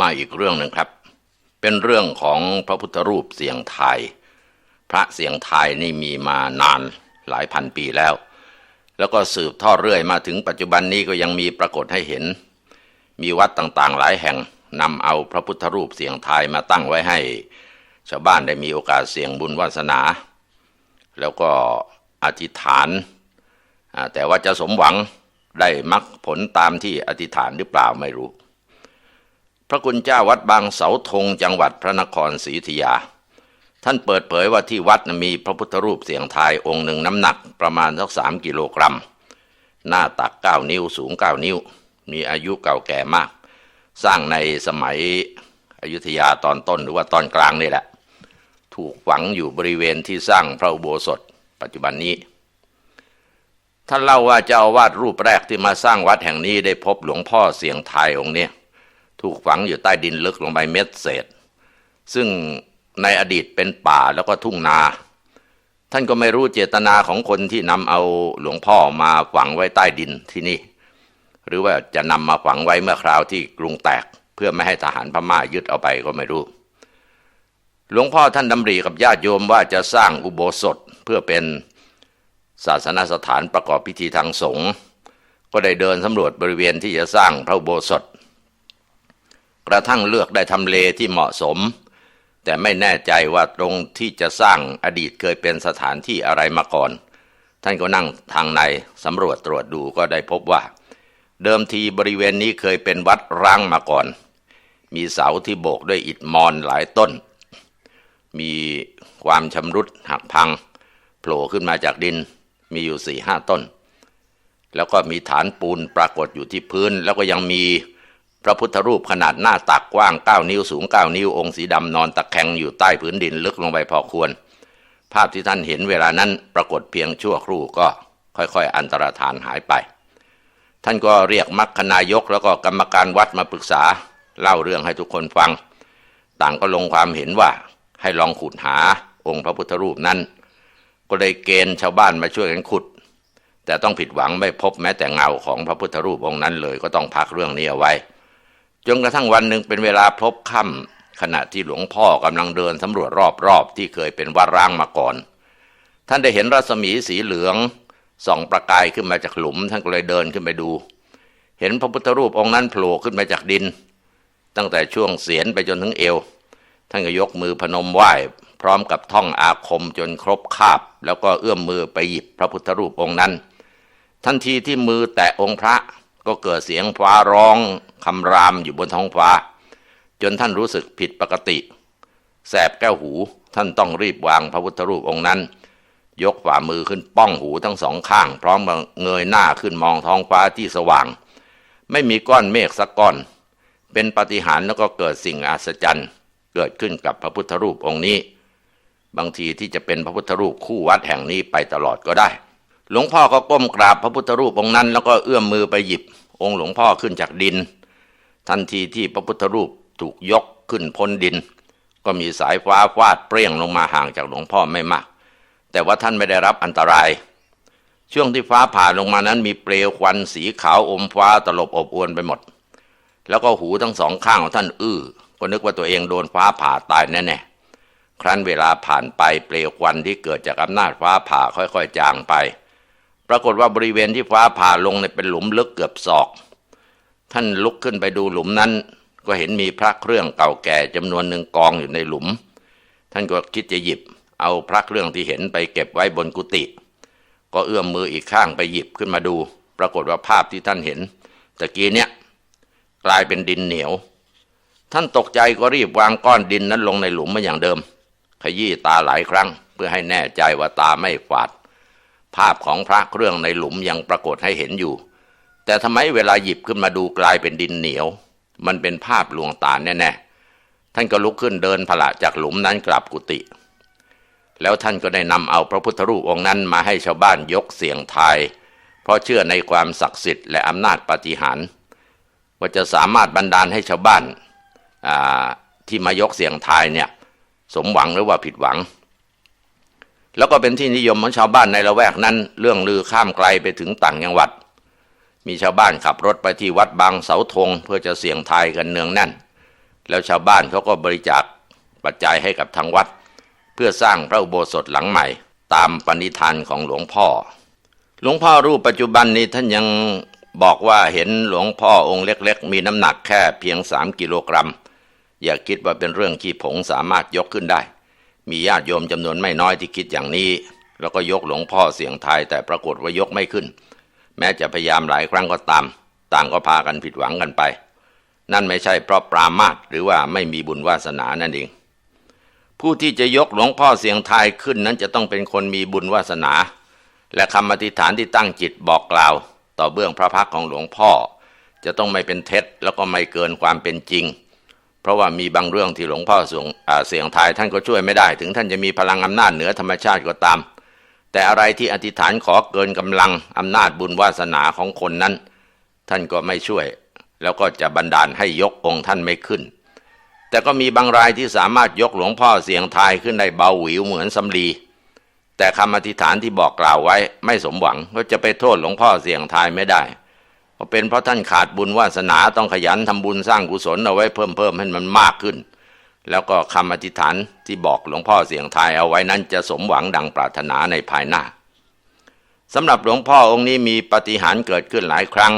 มาอีกเรื่องหนึ่งครับ เป็นเรื่องของพระพุทธรูปเสียงไทย พระเสียงไทยนี่มีมานานหลายพันปีแล้ว แล้วก็สืบทอดเรื่อยมาถึงปัจจุบันนี้ก็ยังมีปรากฏให้เห็น มีวัดต่างๆหลายแห่งนำเอาพระพุทธรูปเสียงไทยมาตั้งไว้ให้ ชาวบ้านได้มีโอกาสเสี่ยงบุญวาสนา แล้วก็อธิษฐาน แต่ว่าจะสมหวังได้มรรคผลตามที่อธิษฐานหรือเปล่าไม่รู้ พระคุณเจ้าวัดบางเสาธงจังหวัดพระนครศรีอยุธยา ท่านเปิดเผยว่าที่วัดมีพระพุทธรูปเสียงทายองค์หนึ่งน้ำหนักประมาณสักสามกิโลกรัม หน้าตักเก้านิ้วสูงเก้านิ้ว มีอายุเก่าแก่มาก สร้างในสมัยอยุธยาตอนต้นหรือว่าตอนกลางนี่แหละ ถูกฝังอยู่บริเวณที่สร้างพระอุโบสถ ปัจจุบันนี้ ท่านเล่าว่าเจ้าอาวาสรูปแรกที่มาสร้างวัดแห่งนี้ได้พบหลวงพ่อเสียงไทายองค์เนี้ย ถูกฝังอยู่ใต้ดินลึกลงไปเม็ดเศษ ซึ่งในอดีตเป็นป่าแล้วก็ทุ่งนา ท่านก็ไม่รู้เจตนาของคนที่นำเอาหลวงพ่อมาฝังไว้ใต้ดินที่นี่ หรือว่าจะนำมาฝังไว้เมื่อคราวที่กรุงแตก เพื่อไม่ให้ทหารพม่ายึดเอาไปก็ไม่รู้ หลวงพ่อท่านดำริกับญาติโยมว่าจะสร้างอุโบสถเพื่อเป็นศาสนสถานประกอบพิธีทางสงฆ์ก็ได้เดินสำรวจบริเวณที่จะสร้างพระอุโบสถ กระทั่งเลือกได้ทำเลที่เหมาะสม แต่ไม่แน่ใจว่าตรงที่จะสร้างอดีตเคยเป็นสถานที่อะไรมาก่อน ท่านก็นั่งทางในสำรวจตรวจดูก็ได้พบว่า เดิมทีบริเวณนี้เคยเป็นวัดร้างมาก่อน มีเสาที่โบกด้วยอิฐมอนหลายต้น มีความชำรุดหักพังโผล่ขึ้นมาจากดินมีอยู่สี่ห้าต้น แล้วก็มีฐานปูนปรากฏอยู่ที่พื้น แล้วก็ยังมี พระพุทธรูปขนาดหน้าตักกว้าง 9 นิ้วสูง 9 นิ้วองค์สีดำนอนตะแคงอยู่ใต้พื้นดินลึกลงไปพอควร ภาพที่ท่านเห็นเวลานั้นปรากฏเพียงชั่วครู่ก็ค่อยๆ อันตรธานหายไป ท่านก็เรียกมัคคณายกแล้วก็กรรมการวัดมาปรึกษา เล่าเรื่องให้ทุกคนฟัง ต่างก็ลงความเห็นว่าให้ลองขุดหาองค์พระพุทธรูปนั้น ก็เลยเกณฑ์ชาวบ้านมาช่วยกันขุด แต่ต้องผิดหวังไม่พบแม้แต่เงาของพระพุทธรูปองค์นั้นเลยก็ต้องพักเรื่องนี้เอาไว้ จนกระทั่งวันหนึ่งเป็นเวลาพบค่ำขณะที่หลวงพ่อกำลังเดินสำรวจรอบๆที่เคยเป็นวัดร้างมาก่อน ท่านได้เห็นรัศมีสีเหลืองส่องประกายขึ้นมาจากหลุมท่านก็เลยเดินขึ้นไปดู เห็นพระพุทธรูปองค์นั้นโผล่ขึ้นมาจากดิน ตั้งแต่ช่วงเสียนไปจนถึงเอว ท่านก็ยกมือพนมไหว้ พร้อมกับท่องอาคมจนครบคาบ แล้วก็เอื้อมมือไปหยิบพระพุทธรูปองค์นั้น ทันทีที่มือแตะองค์พระ ก็เกิดเสียงฟ้าร้องคำรามอยู่บนท้องฟ้า จนท่านรู้สึกผิดปกติ แสบแก้วหูท่านต้องรีบวางพระพุทธรูปองค์นั้น ยกฝ่ามือขึ้นป้องหูทั้งสองข้าง พร้อมเงยหน้าขึ้นมองท้องฟ้าที่สว่าง ไม่มีก้อนเมฆสักก้อน เป็นปฏิหารแล้วก็เกิดสิ่งอัศจรรย์ เกิดขึ้นกับพระพุทธรูปองค์นี้ บางทีที่จะเป็นพระพุทธรูปคู่วัดแห่งนี้ไปตลอดก็ได้ หลวงพ่อก็ก้มกราบพระพุทธรูปองค์นั้น แล้วก็เอื้อมมือไปหยิบ องค์หลวงพ่อขึ้นจากดิน ทันทีที่พระพุทธรูปถูกยกขึ้นพ้นดิน ก็มีสายฟ้าฟาดเปรี้ยงลงมาห่างจากหลวงพ่อไม่มาก แต่ว่าท่านไม่ได้รับอันตราย ช่วงที่ฟ้าผ่าลงมานั้นมีเปลวควันสีขาวอมฟ้าตลบอบอวนไปหมด แล้วก็หูทั้งสองข้างของท่านอื้อก็นึกว่าตัวเองโดนฟ้าผ่าตายแน่ๆครั้นเวลาผ่านไปเปลวควันที่เกิดจากอำนาจฟ้าผ่าค่อยๆจางไป ปรากฏว่าบริเวณที่ฟ้าผ่าลงในเป็นหลุมลึกเกือบศอก ท่านลุกขึ้นไปดูหลุมนั้น ก็เห็นมีพระเครื่องเก่าแก่จำนวนหนึ่งกองอยู่ในหลุม ท่านก็คิดจะหยิบ เอาพระเครื่องที่เห็นไปเก็บไว้บนกุฏิก็เอื้อมมืออีกข้างไปหยิบขึ้นมาดู ปรากฏว่าภาพที่ท่านเห็นตะกี้เนี่ยกลายเป็นดินเหนียว ท่านตกใจก็รีบวางก้อนดินนั้นลงในหลุมมาอย่างเดิม ขยี้ตาหลายครั้ง เพื่อให้แน่ใจว่าตาไม่ฝาด ภาพของพระเครื่องในหลุมยังปรากฏให้เห็นอยู่ แต่ทำไมเวลาหยิบขึ้นมาดูกลายเป็นดินเหนียว มันเป็นภาพลวงตาแน่ๆท่านก็ลุกขึ้นเดินผละจากหลุมนั้นกลับกุฏิแล้วท่านก็ได้นำเอาพระพุทธรูปองค์นั้นมาให้ชาวบ้านยกเสียงทาย เพราะเชื่อในความศักดิ์สิทธิ์และอำนาจปาฏิหาริย์ว่าจะสามารถบันดาลให้ชาวบ้านที่มายกเสียงทายเนี่ยสมหวังหรือว่าผิดหวัง แล้วก็เป็นที่นิยมของชาวบ้านในละแวกนั้น เรื่องลือข้ามไกลไปถึงต่างจังหวัด มีชาวบ้านขับรถไปที่วัดบางเสาธงเพื่อจะเสี่ยงทายกันเนืองแน่น แล้วชาวบ้านเขาก็บริจาคปัจจัยให้กับทางวัด เพื่อสร้างพระอุโบสถหลังใหม่ ตามปณิธานของหลวงพ่อ หลวงพ่อรูปปัจจุบันนี้ท่านยังบอกว่าเห็นหลวงพ่อองค์เล็ก ๆ มีน้ำหนักแค่เพียงสามกิโลกรัม อย่าคิดว่าเป็นเรื่องขี้ผงสามารถยกขึ้นได้ มีญาติโยมจำนวนไม่น้อยที่คิดอย่างนี้ แล้วก็ยกหลวงพ่อเสียงไทายแต่ปรากฏว่ายกไม่ขึ้น แม้จะพยายามหลายครั้งก็ตาม ต่างก็พากันผิดหวังกันไป นั่นไม่ใช่เพราะปรามาสหรือว่าไม่มีบุญวาสนานั่นเอง ผู้ที่จะยกหลวงพ่อเสียงไทายขึ้นนั้นจะต้องเป็นคนมีบุญวาสนา และคำอธิษฐานที่ตั้งจิตบอกกล่าว ต่อเบื้องพระพักของหลวงพ่อ จะต้องไม่เป็นเท็จแล้วก็ไม่เกินความเป็นจริง ราะว่ามีบางเรื่องที่หลวงพ่อเสียงเสียงทายท่านก็ช่วยไม่ได้ ถึงท่านจะมีพลังอำนาจเหนือธรรมชาติก็ตาม แต่อะไรที่อธิษฐานขอเกินกำลังอำนาจบุญวาสนาของคนนั้น ท่านก็ไม่ช่วย แล้วก็จะบันดาลให้ยกองค์ท่านไม่ขึ้น แต่ก็มีบางรายที่สามารถยกหลวงพ่อเสียงทายขึ้นได้เบาหวิวเหมือนสำลีแต่คำอธิษฐานที่บอกกล่าวไว้ไม่สมหวังก็จะไปโทษหลวงพ่อเสียงทายไม่ได้ เพราะเป็นเพราะท่านขาดบุญวาสนาต้องขยันทำบุญสร้างกุศลเอาไว้เพิ่มเพิ่มให้มันมากขึ้น แล้วก็คำอธิษฐานที่บอกหลวงพ่อเสียงทายเอาไว้นั้นจะสมหวังดังปรารถนาในภายหน้าสำหรับหลวงพ่อองค์นี้มีปฏิหารเกิดขึ้นหลายครั้ง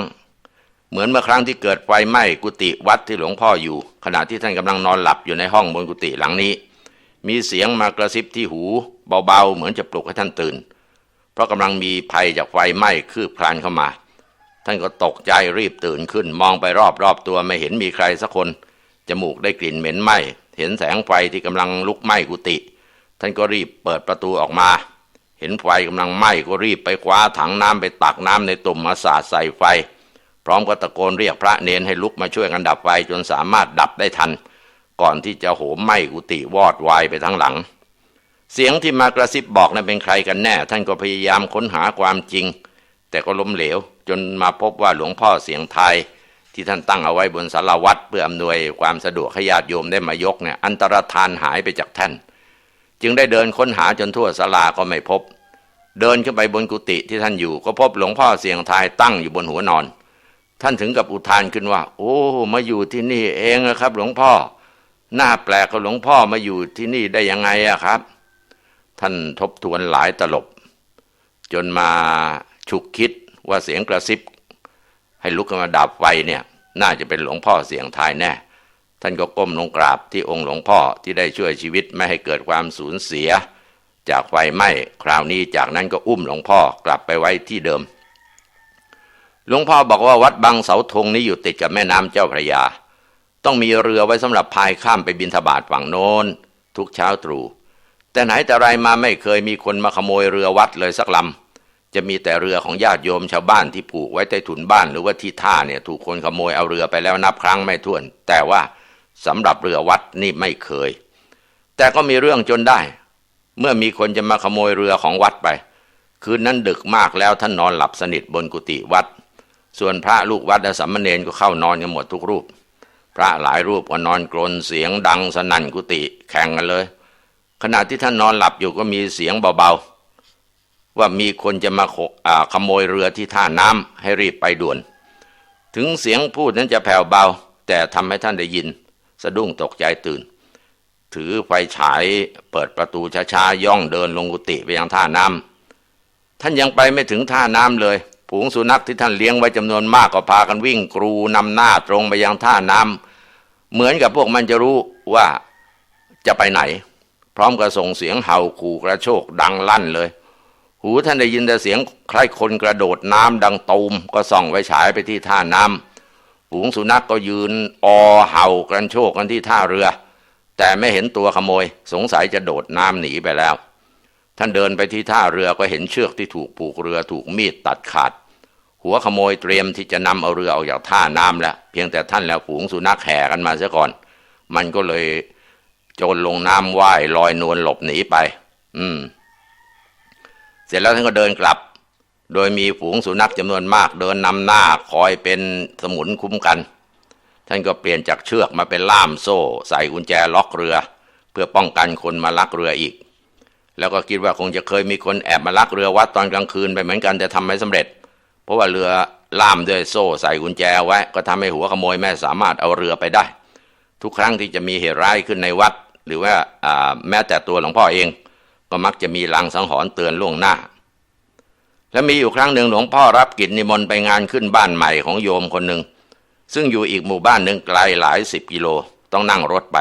เหมือนเมื่อครั้งที่เกิดไฟไหม้กุฏิวัดที่หลวงพ่ออยู่ ขณะที่ท่านกำลังนอนหลับอยู่ในห้องบนกุฏิหลังนี้ มีเสียงมากระซิบที่หูเบาๆ เหมือนจะปลุกให้ท่านตื่น เพราะกำลังมีภัยจากไฟไหม้คืบคลานเข้ามา ท่านก็ตกใจรีบตื่นขึ้น มองไปรอบๆตัวไม่เห็นมีใครสักคน จมูกได้กลิ่นเหม็นไหม้เห็นแสงไฟที่กำลังลุกไหม้กุฏิท่านก็รีบเปิดประตูออกมา เห็นไฟกำลังไหม้ก็รีบไปคว้าถังน้ำไปตักน้ำในตุ่มมาสาดใส่ไฟ พร้อมกับตะโกนเรียกพระเนนให้ลุกมาช่วยกันดับไฟจนสามารถดับได้ทัน ก่อนที่จะโหมไหม้กุฏิวอดวายไปทั้งหลัง เสียงที่มากระซิบบอกนั้นเป็นใครกันแน่ ท่านก็พยายามค้นหาความจริง แต่ก็ล้มเหลว จนมาพบว่าหลวงพ่อเสียงไทย ที่ท่านตั้งเอาไว้บนสารวัตรเพื่ออำนวยความสะดวกให้ญาติโยมได้มายกเนี่ยอันตรธานหายไปจากท่าน จึงได้เดินค้นหาจนทั่วศาลาก็ไม่พบ เดินขึ้นไปบนกุฏิที่ท่านอยู่ ก็พบหลวงพ่อเสียงไทยตั้งอยู่บนหัวนอน ท่านถึงกับอุทานขึ้นว่า โอ้มาอยู่ที่นี่เองนะครับ หลวงพ่อหน้าแปลกกับหลวงพ่อมาอยู่ที่นี่ได้ยังไงอะครับ ท่านทบทวนหลายตลบ จนมา ฉุกคิดว่าเสียงกระซิบ ให้ลุกขึ้นมาดับไฟเนี่ย น่าจะเป็นหลวงพ่อเสียงทายแน่ ท่านก็ก้มลงกราบที่องค์หลวงพ่อที่ได้ช่วยชีวิตไม่ให้เกิดความสูญเสีย จากไฟไหม้คราวนี้จากนั้นก็อุ้มหลวงพ่อกลับไปไว้ที่เดิม หลวงพ่อบอกว่าวัดบางเสาธงนี้อยู่ติดกับแม่น้ำเจ้าพระยา ต้องมีเรือไว้สำหรับพายข้ามไปบินทบาทฝั่งโน้นทุกเช้าตรู่แต่ไหนแต่ไรมาไม่เคยมีคนมาขโมยเรือวัดเลยสักลำ จะมีแต่เรือของญาติโยมชาวบ้านที่ผูกไว้ใต้ถุนบ้านหรือว่าที่ท่าเนี่ยถูกคนขโมยเอาเรือไปแล้วนับครั้งไม่ถ้วน แต่ว่าสำหรับเรือวัดนี่ไม่เคย แต่ก็มีเรื่องจนได้ เมื่อมีคนจะมาขโมยเรือของวัดไป คืนนั้นดึกมากแล้วท่านนอนหลับสนิทบนกุฏิวัด ส่วนพระลูกวัดและสัมมเนรก็เข้านอนกันหมดทุกรูป พระหลายรูปก็นอนกรนเสียงดังสนั่นกุฏิแข่งกันเลย ขณะที่ท่านนอนหลับอยู่ก็มีเสียงเบาๆ ว่ามีคนจะมาขโมยเรือที่ท่าน้ำให้รีบไปด่วน ถึงเสียงพูดนั้นจะแผ่วเบา แต่ทำให้ท่านได้ยิน สะดุ้งตกใจตื่น ถือไฟฉายเปิดประตูช้าๆย่องเดินลงกุฏิไปยังท่าน้ำท่านยังไปไม่ถึงท่าน้ำเลยผูงสุนัขที่ท่านเลี้ยงไว้จำนวนมากก็พากันวิ่งกรูนำหน้าตรงไปยังท่าน้ำเหมือนกับพวกมันจะรู้ว่าจะไปไหน พร้อมกับส่งเสียงเห่าขู่กระโชกดังลั่นเลย หูท่านได้ยินแต่เสียงคล้ายคนกระโดดน้ำดังตูมก็ส่องไฟฉายไปที่ท่าน้ำฝูงสุนัขกก็ยืนอเห่ากระโชกกันที่ท่าเรือ แต่ไม่เห็นตัวขโมย สงสัยจะโดดน้ำหนีไปแล้ว ท่านเดินไปที่ท่าเรือก็เห็นเชือกที่ถูกผูกเรือถูกมีดตัดขาด หัวขโมยเตรียมที่จะนำเอาเรือออกจากท่าน้ำแล้ว เพียงแต่ท่านแล้วฝูงสุนัขแห่กันมาเสียก่อน มันก็เลยโจรลงน้ำว่ายลอยนวลหลบหนีไป อืม เสร็จแล้วท่านก็เดินกลับ โดยมีฝูงสุนัขจำนวนมาก เดินนำหน้าคอยเป็นสมุนคุ้มกัน ท่านก็เปลี่ยนจากเชือกมาเป็นล่ามโซ่ ใส่กุญแจล็อกเรือ เพื่อป้องกันคนมาลักเรืออีก แล้วก็คิดว่าคงจะเคยมีคนแอบมาลักเรือวัดตอนกลางคืนไปเหมือนกันแต่ทำไม่สำเร็จ เพราะว่าเรือล่ามด้วยโซ่ใส่กุญแจไว้ก็ทำให้หัวขโมยไม่สามารถเอาเรือไปได้ ทุกครั้งที่จะมีเหตุร้ายขึ้นในวัด หรือว่าแม้แต่ตัวหลวงพ่อเอง ก็มักจะมีลางสังหรณ์เตือนล่วงหน้า และมีอยู่ครั้งหนึ่งหลวงพ่อรับกิจนิมนต์ไปงานขึ้นบ้านใหม่ของโยมคนหนึ่ง ซึ่งอยู่อีกหมู่บ้านหนึ่งไกลหลายสิบกิโลต้องนั่งรถไป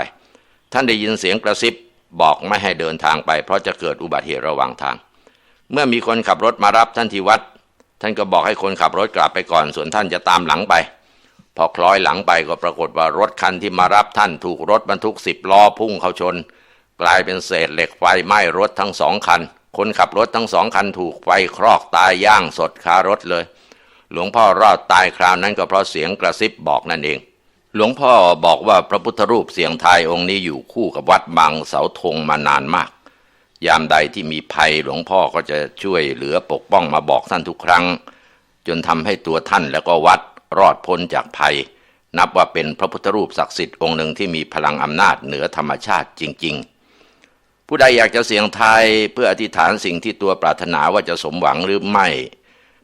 ท่านได้ยินเสียงกระซิบบอกไม่ให้เดินทางไป เพราะจะเกิดอุบัติเหตุระหว่างทาง เมื่อมีคนขับรถมารับท่านที่วัด ท่านก็บอกให้คนขับรถกลับไปก่อน ส่วนท่านจะตามหลังไป พอคล้อยหลังไปก็ปรากฏว่ารถคันที่มารับท่านถูกรถบรรทุกสิบล้อพุ่งเข้าชน กลายเป็นเศษเหล็กไฟไหม้รถทั้งสองคัน คนขับรถทั้งสองคันถูกไฟครอกตายย่างสดคารถเลย หลวงพ่อรอดตายคราวนั้นก็เพราะเสียงกระซิบบอกนั่นเอง หลวงพ่อบอกว่าพระพุทธรูปเสียงไทยองค์นี้อยู่คู่กับวัดบางเสาธงมานานมาก ยามใดที่มีภัยหลวงพ่อก็จะช่วยเหลือปกป้องมาบอกท่านทุกครั้ง จนทำให้ตัวท่านแล้วก็วัดรอดพ้นจากภัย นับว่าเป็นพระพุทธรูปศักดิ์สิทธิ์องค์หนึ่งที่มีพลังอำนาจเหนือธรรมชาติจริง ๆ ผู้ใดอยากจะเสียงไทยเพื่ออธิษฐานสิ่งที่ตัวปรารถนาว่าจะสมหวังหรือไม่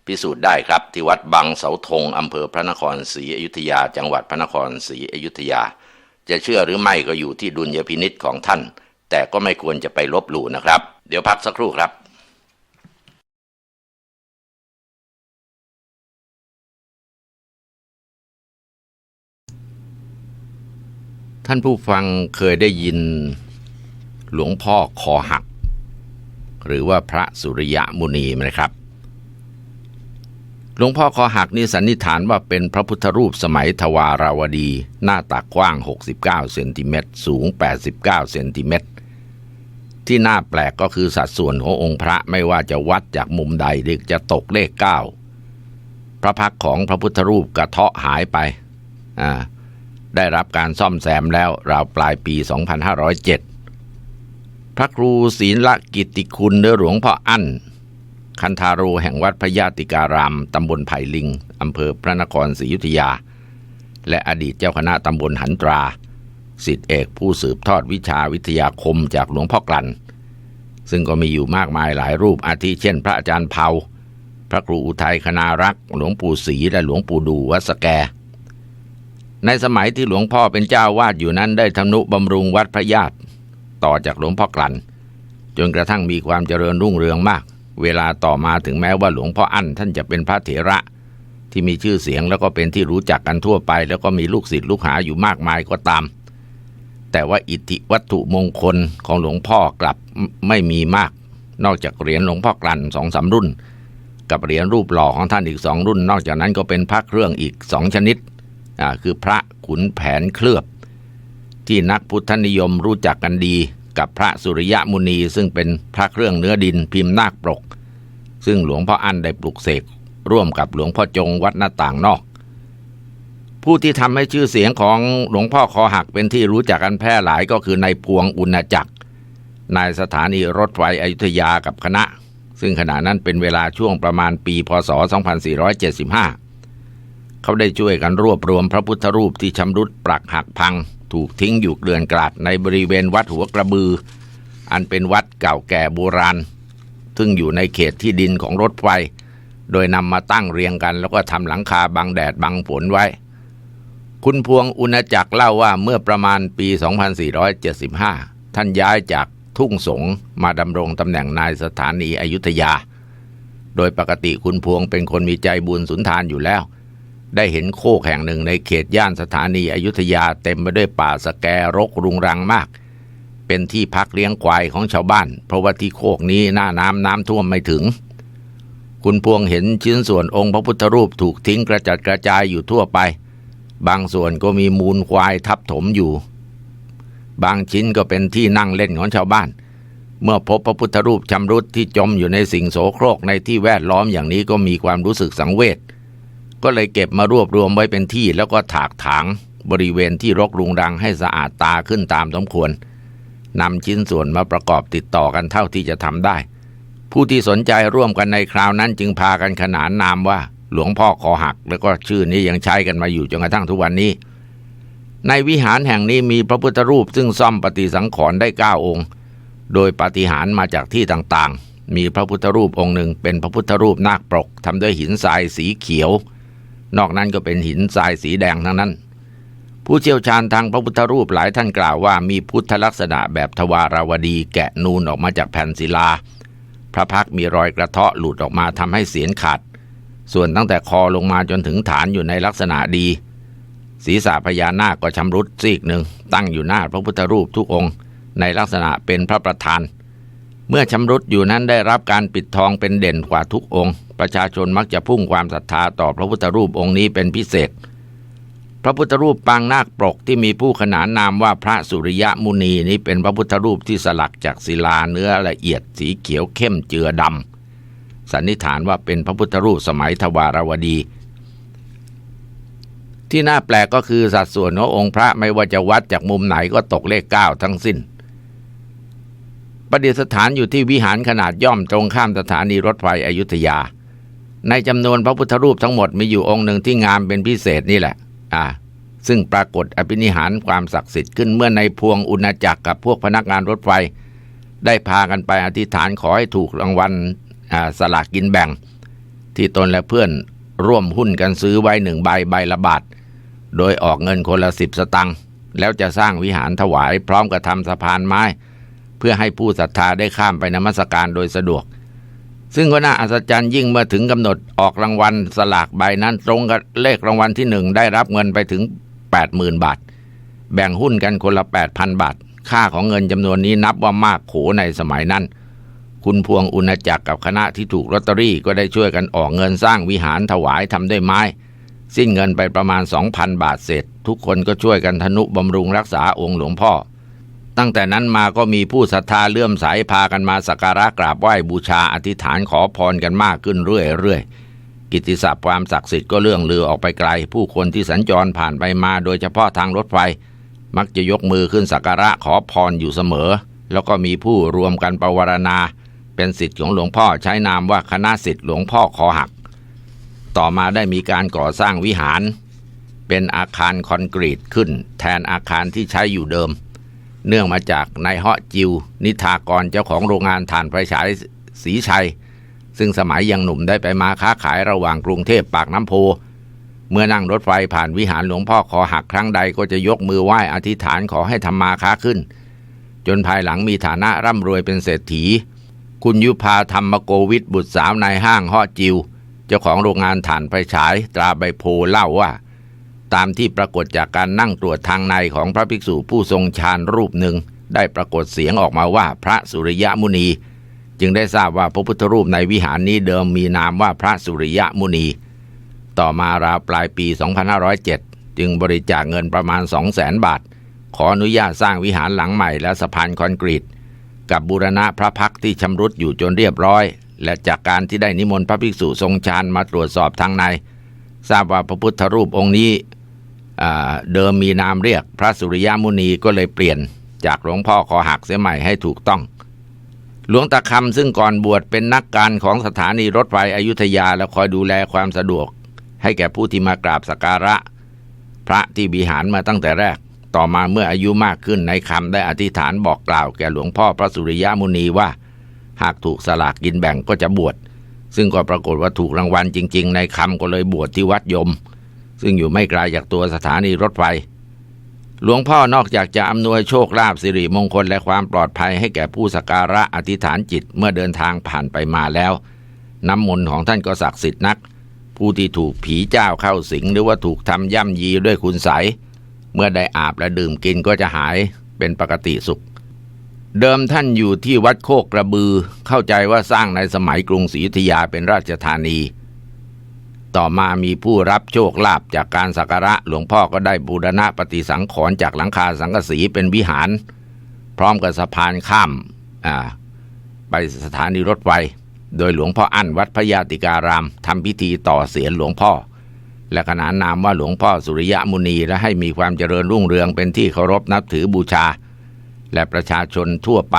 พิสูจน์ได้ครับ ที่วัดบางเสาธงอำเภอพระนครศรีอยุธยา จังหวัดพระนครศรีอยุธยา จะเชื่อหรือไม่ก็อยู่ที่ดุลยพินิษของท่าน แต่ก็ไม่ควรจะไปลบหลู่นะครับ เดี๋ยวพักสักครู่ครับท่านผู้ฟังเคยได้ยิน หลวงพ่อคอหัก หรือว่าพระสุริยะมุนีไหมครับ หลวงพ่อคอหักนี่สันนิษฐานว่าเป็นพระพุทธรูปสมัยทวาราวดี หน้าตักกว้าง 69เซนติเมตรสูง 89เซนติเมตรที่น่าแปลกก็คือสัดส่วนขององค์พระไม่ว่าจะวัดจากมุมใดหรือจะตกเลขเก้าพระพักของพระพุทธรูปกระเทาะหายไป ได้รับการซ่อมแซมแล้วราวปลายปี 2507 พระครูศีละกิติคุณเนื้อหลวงพ่ออั้นคันธาโรแห่งวัดพญาติการามตำบลไผ่ลิงอำเภอพระนครศรีอยุธยา และอดีตเจ้าคณะตำบลหันตราสิทธิเอกผู้สืบทอดวิชาวิทยาคมจากหลวงพ่อกลั่น ซึ่งก็มีอยู่มากมายหลายรูปอาทิเช่น พระอาจารย์เผาพระครูอุทัยคณารักษ์หลวงปู่ศรีและหลวงปู่ดูวัดสแก ในสมัยที่หลวงพ่อเป็นเจ้าวาดอยู่นั้นได้ทำนุบำรุงวัดพระญาติ ต่อจากหลวงพ่อกลั่นจนกระทั่งมีความเจริญรุ่งเรืองมาก เวลาต่อมาถึงแม้ว่าหลวงพ่ออั้นท่านจะเป็นพระเถระที่มีชื่อเสียงแล้วก็เป็นที่รู้จักกันทั่วไป แล้วก็มีลูกศิษย์ลูกหาอยู่มากมายก็ตาม แต่ว่าอิทธิวัตถุมงคลของหลวงพ่อกลับไม่มีมาก นอกจากเหรียญหลวงพ่อกลั่นสองสารุ่น กับเหรียญรูปหล่อของท่านอีกสองรุ่น นอกจากนั้นก็เป็นพระเครื่องอีกสองชนิดอ่าคือพระขุนแผนเคลือบ ที่นักพุทธนิยมรู้จักกันดี กับพระสุริยะมุนีซึ่งเป็นพระเครื่องเนื้อดินพิมพ์นาคปรก ซึ่งหลวงพ่ออั้นได้ปลุกเสกร่วมกับหลวงพ่อจงวัดหน้าต่างนอก ผู้ที่ทำให้ชื่อเสียงของหลวงพ่อคอหักเป็นที่รู้จักกันแพร่หลายก็คือนายพวงอุณจักรนายสถานีรถไฟอยุธยากับคณะ ซึ่งขณะนั้นเป็นเวลาช่วงประมาณปีพศ 2475 เขาได้ช่วยกันรวบรวมพระพุทธรูปที่ชำรุดปรักหักพัง ถูกทิ้งอยู่เกลื่อนกลาดในบริเวณวัดหัวกระบือ อันเป็นวัดเก่าแก่โบราณ ซึ่งอยู่ในเขตที่ดินของรถไฟ โดยนำมาตั้งเรียงกัน แล้วก็ทำหลังคาบังแดดบังฝนไว้ คุณพวงอุณจักรเล่าว่าเมื่อประมาณปี 2475 ท่านย้ายจากทุ่งสงมาดำรงตำแหน่งนายสถานีอยุธยา โดยปกติคุณพวงเป็นคนมีใจบุญสุนทานอยู่แล้ว ได้เห็นโคกแห่งหนึ่งในเขตย่านสถานีอยุธยาเต็มไปด้วยป่าสแกรกรุงรังมาก เป็นที่พักเลี้ยงควายของชาวบ้าน เพราะว่าที่โคกนี้หน้าน้ำน้ำท่วมไม่ถึง คุณพวงเห็นชิ้นส่วนองค์พระพุทธรูปถูกทิ้งกระจัดกระจายอยู่ทั่วไป บางส่วนก็มีมูลควายทับถมอยู่ บางชิ้นก็เป็นที่นั่งเล่นของชาวบ้าน เมื่อพบพระพุทธรูปชำรุดที่จมอยู่ในสิ่งโสโครกในที่แวดล้อมอย่างนี้ก็มีความรู้สึกสังเวช ก็เลยเก็บมารวบรวมไว้เป็นที่แล้วก็ถากถางบริเวณที่รกรุงรังให้สะอาดตาขึ้นตามสมควรนำชิ้นส่วนมาประกอบติดต่อกันเท่าที่จะทำได้ ผู้ที่สนใจร่วมกันในคราวนั้นจึงพากันขนานนามว่า หลวงพ่อคอหัก แล้วก็ชื่อนี้ยังใช้กันมาอยู่จนกระทั่งทุกวันนี้ ในวิหารแห่งนี้มีพระพุทธรูปซึ่งซ่อมปฏิสังขรณ์ได้เก้าองค์ โดยปฏิหารมาจากที่ต่างๆ มีพระพุทธรูปองค์หนึ่งเป็นพระพุทธรูปนาคปรกทำด้วยหินทรายสีเขียว นอกนั้นก็เป็นหินทรายสีแดงทั้งนั้น ผู้เชี่ยวชาญทางพระพุทธรูปหลายท่านกล่าวว่ามีพุทธลักษณะแบบทวาราวดีแกะนูนออกมาจากแผ่นศิลา พระพักมีรอยกระเทาะหลุดออกมาทำให้เสียนขาด ส่วนตั้งแต่คอลงมาจนถึงฐานอยู่ในลักษณะดี ศีรษะพญานาคก็ชำรุดซีกหนึ่งตั้งอยู่หน้าพระพุทธรูปทุกองค์ ในลักษณะเป็นพระประธาน เมื่อชำรุดอยู่นั้นได้รับการปิดทองเป็นเด่นกว่าทุกองค์ ประชาชนมักจะพุ่งความศรัทธาต่อพระพุทธรูปองค์นี้เป็นพิเศษ พระพุทธรูปปางนาคปรกที่มีผู้ขนานนามว่าพระสุริยมุนีนี้เป็นพระพุทธรูปที่สลักจากศิลาเนื้อละเอียดสีเขียวเข้มเจือดำสันนิษฐานว่าเป็นพระพุทธรูปสมัยทวารวดี ที่น่าแปลกก็คือสัดส่วนขององค์พระไม่ว่าจะวัดจากมุมไหนก็ตกเลขเก้าทั้งสิ้น ประดิษฐานอยู่ที่วิหารขนาดย่อมตรงข้ามสถานีรถไฟอยุธยา ในจำนวนพระพุทธรูปทั้งหมดมีอยู่องค์หนึ่งที่งามเป็นพิเศษนี่แหละ อ่า ซึ่งปรากฏอภินิหารความศักดิ์สิทธิ์ขึ้นเมื่อในพวงอุณจักรกับพวกพนักงานรถไฟ ได้พากันไปอธิษฐานขอให้ถูกรางวัลสลากกินแบ่ง ที่ตนและเพื่อนร่วมหุ้นกันซื้อไว้หนึ่งใบใบละบาท โดยออกเงินคนละสิบสตังค์แล้วจะสร้างวิหารถวายพร้อมกับทำสะพานไม้ พื่อให้ผู้ศรัทธาได้ข้ามไปนมัสการโดยสะดวก ซึ่งก็น่าอัศจรรย์ยิ่งเมื่อถึงกำหนดออกรางวัลสลากใบนั้นตรงกับเลขรางวัลที่หนึ่งได้รับเงินไปถึง 80,000 บาท แบ่งหุ้นกันคนละ 8,000 บาท ค่าของเงินจำนวนนี้นับว่ามากโขในสมัยนั้น คุณพวงอุณจักรกับคณะที่ถูกลอตเตอรี่ก็ได้ช่วยกันออกเงินสร้างวิหารถวายทำด้วยไม้ สิ้นเงินไปประมาณ 2,000 บาทเศษ ทุกคนก็ช่วยกันทนุบำรุงรักษาองค์หลวงพ่อ ตั้งแต่นั้นมาก็มีผู้ศรัทธาเลื่อมใสพากันมาสักการะกราบไหว้บูชาอธิษฐานขอพรกันมากขึ้นเรื่อยๆ กิติศัพท์ความศักดิ์สิทธิ์ก็เลื่องลือออกไปไกล ผู้คนที่สัญจรผ่านไปมาโดยเฉพาะทางรถไฟ มักจะยกมือขึ้นสักการะขอพรอยู่เสมอ แล้วก็มีผู้รวมกันประวรณา เป็นสิทธิ์ของหลวงพ่อใช้นามว่าคณะสิทธิ์หลวงพ่อคอหัก ต่อมาได้มีการก่อสร้างวิหาร เป็นอาคารคอนกรีตขึ้น แทนอาคารที่ใช้อยู่เดิม เนื่องมาจากนายเหาะจิว นิทากรเจ้าของโรงงานถ่านไฟฉายสีชัย ซึ่งสมัยยังหนุ่มได้ไปมาค้าขายระหว่างกรุงเทพปากน้ำโพ เมื่อนั่งรถไฟผ่านวิหารหลวงพ่อคอหักครั้งใดก็จะยกมือไหว้อธิษฐานขอให้ทำมาค้าขึ้น จนภายหลังมีฐานะร่ำรวยเป็นเศรษฐี คุณยุพาธรรมโกวิทบุตรสาวนายห้างเหาะจิว เจ้าของโรงงานถ่านไฟฉายตราใบโพเล่าว่า ตามที่ปรากฏจากการนั่งตรวจทางในของพระภิกษุผู้ทรงฌานรูปหนึ่ง ได้ปรากฏเสียงออกมาว่าพระสุริยมุนี จึงได้ทราบว่าพระพุทธรูปในวิหารนี้เดิมมีนามว่าพระสุริยมุนี ต่อมาราวปลายปี 2507 จึงบริจาคเงินประมาณ 200,000 บาท ขออนุญาตสร้างวิหารหลังใหม่และสะพานคอนกรีต กับบูรณะพระพักที่ชำรุดอยู่จนเรียบร้อย และจากการที่ได้นิมนต์พระภิกษุทรงฌานมาตรวจสอบทางใน ทราบว่าพระพุทธรูปองค์นี้ เดิมมีนามเรียกพระสุริยมุนีก็เลยเปลี่ยนจากหลวงพ่อขอหักเสียใหม่ให้ถูกต้อง หลวงตาคำซึ่งก่อนบวชเป็นนักการของสถานีรถไฟอยุธยาและคอยดูแลความสะดวก ให้แก่ผู้ที่มากราบสักการะ พระที่บิหารมาตั้งแต่แรก ต่อมาเมื่ออายุมากขึ้นในคำได้อธิษฐานบอกกล่าวแก่หลวงพ่อพระสุริยมุนีว่า หากถูกสลากกินแบ่งก็จะบวชซึ่งก็ปรากฏว่าถูกรางวัลจริง ๆ ในคำก็เลยบวชที่วัดยม ซึ่งอยู่ไม่ไกลาจากตัวสถานีรถไฟ หลวงพ่อนอกจากจะอำนวยโชคลาภสิริมงคลและความปลอดภัยให้แก่ผู้สักการะอธิษฐานจิตเมื่อเดินทางผ่านไปมาแล้ว น้ำมนต์ของท่านก็ศักดิ์สิทธิ์นัก ผู้ที่ถูกผีเจ้าเข้าสิงหรือว่าถูกทำย่ำยีด้วยคุณใสเมื่อได้อาบและดื่มกินก็จะหายเป็นปกติสุข เดิมท่านอยู่ที่วัดโคกกระบือ เข้าใจว่าสร้างในสมัยกรุงศรีอยุธยาเป็นราชธานี ต่อมามีผู้รับโชคลาภจากการสักการะหลวงพ่อก็ได้บูรณะปฏิสังขรณ์จากหลังคาสังกสีเป็นวิหาร พร้อมกับสะพานข้ามไปสถานีรถไฟโดยหลวงพ่ออั้นวัดพระยาติการามทำพิธีต่อเสียนหลวงพ่อ และขนานนามว่าหลวงพ่อสุริยมุนีและให้มีความเจริญรุ่งเรืองเป็นที่เคารพนับถือบูชา และประชาชนทั่วไป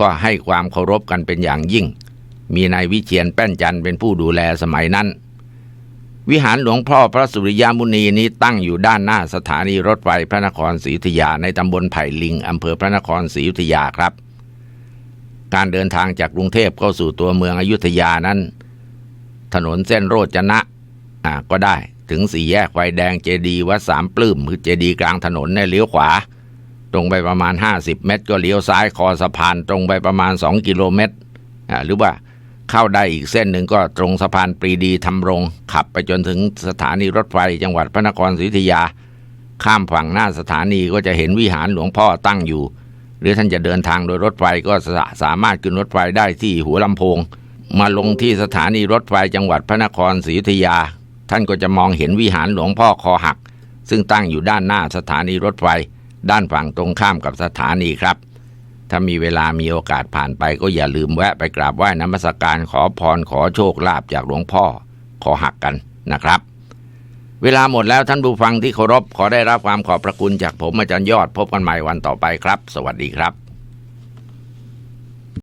ก็ให้ความเคารพกันเป็นอย่างยิ่ง มีนายวิเชียนแป้นจันเป็นผู้ดูแลสมัยนั้น วิหารหลวงพ่อพระสุริยมุนีนี้ตั้งอยู่ด้านหน้าสถานีรถไฟพระนครศรีอยุธยาในตำบลไผ่ลิงอำเภอพระนครศรีอยุธยาครับ การเดินทางจากกรุงเทพเข้าสู่ตัวเมืองอยุธยานั้น ถนนเส้นโรจนะอ่าก็ได้ถึงสี่แยกไฟแดงเจดีวัดสามปลื้มคือเจดีกลางถนนเนี่ยเลี้ยวขวา ตรงไปประมาณ 50 เมตร ก็เลี้ยวซ้ายคอสะพานตรงไปประมาณ 2 กิโลเมตรอ่าหรือว่า เข้าได้อีกเส้นหนึ่งก็ตรงสะพานปรีดีทำรง ขับไปจนถึงสถานีรถไฟจังหวัดพระนครศรีอยุธยา ข้ามฝั่งหน้าสถานีก็จะเห็นวิหารหลวงพ่อตั้งอยู่ หรือท่านจะเดินทางโดยรถไฟก็สาสามารถขึ้นรถไฟได้ที่หัวลำโพง มาลงที่สถานีรถไฟจังหวัดพระนครศรีอยุธยา ท่านก็จะมองเห็นวิหารหลวงพ่อคอหัก ซึ่งตั้งอยู่ด้านหน้าสถานีรถไฟ ด้านฝั่งตรงข้ามกับสถานีครับ ถ้ามีเวลามีโอกาสผ่านไปก็อย่าลืมแวะไปกราบไหว้น้ำมศการขอพรขอโชคลาภจากหลวงพ่อ ขอหักกันนะครับ เวลาหมดแล้วท่านผู้ฟังที่เคารพขอได้รับความขอบพระคุณจากผมอาจารย์ยอดพบกันใหม่วันต่อไปครับ สวัสดีครับ